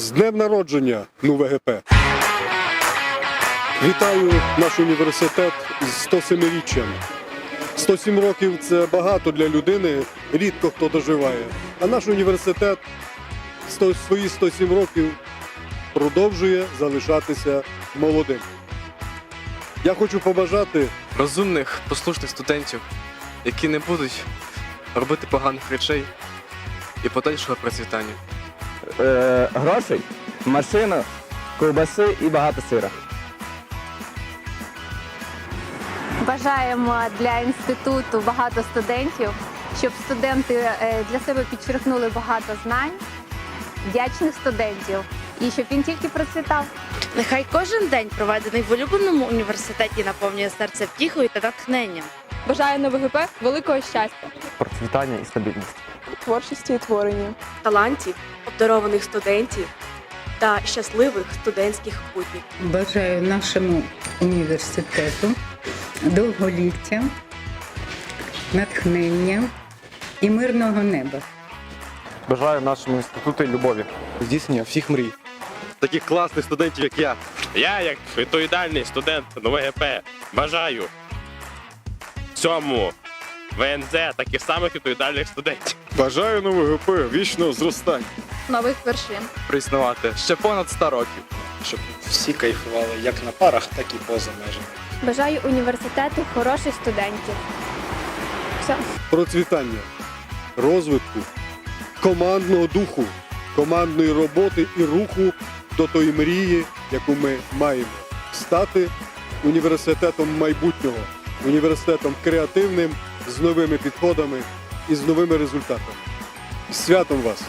З днем народження ну ВГП. Вітаю наш університет з 107-річчям. 107 років це багато для людини, рідко хто доживає. А наш університет свої 107 років продовжує залишатися молодим. Я хочу побажати розумних, послушних студентів, які не будуть робити поганих речей і подальшого процвітання. Е, грошей, машину, ковбаси і багато сира. Бажаємо для інституту багато студентів, щоб студенти е, для себе підчеркнули багато знань, вдячних студентів, і щоб він тільки процвітав. Нехай кожен день, проведений в улюбленому університеті, наповнює серце втіхою та натхненням. Бажаю на ВГП великого щастя, Процвітання і стабільність. Творчості і творення. талантів, обдарованих студентів та щасливих студентських буднів. Бажаю нашому університету довголіття, натхнення і мирного неба. Бажаю нашому інституту любові. Здійснення всіх мрій. таких класних студентів, як я. Я, як відповідальний студент НВГП, бажаю цьому ВНЗ таких самих відповідальних студентів. бажаю на ВГП вічного зростання. Нових вершин. Приснувати ще понад 100 років. щоб всі кайфували як на парах, так і поза межами. Бажаю університету хороших студентів. Все. процвітання, розвитку, командного духу, командної роботи і руху до тої мрії, яку ми маємо стати університетом майбутнього, університетом креативним, з новими підходами і з новими результатами. Святом вас!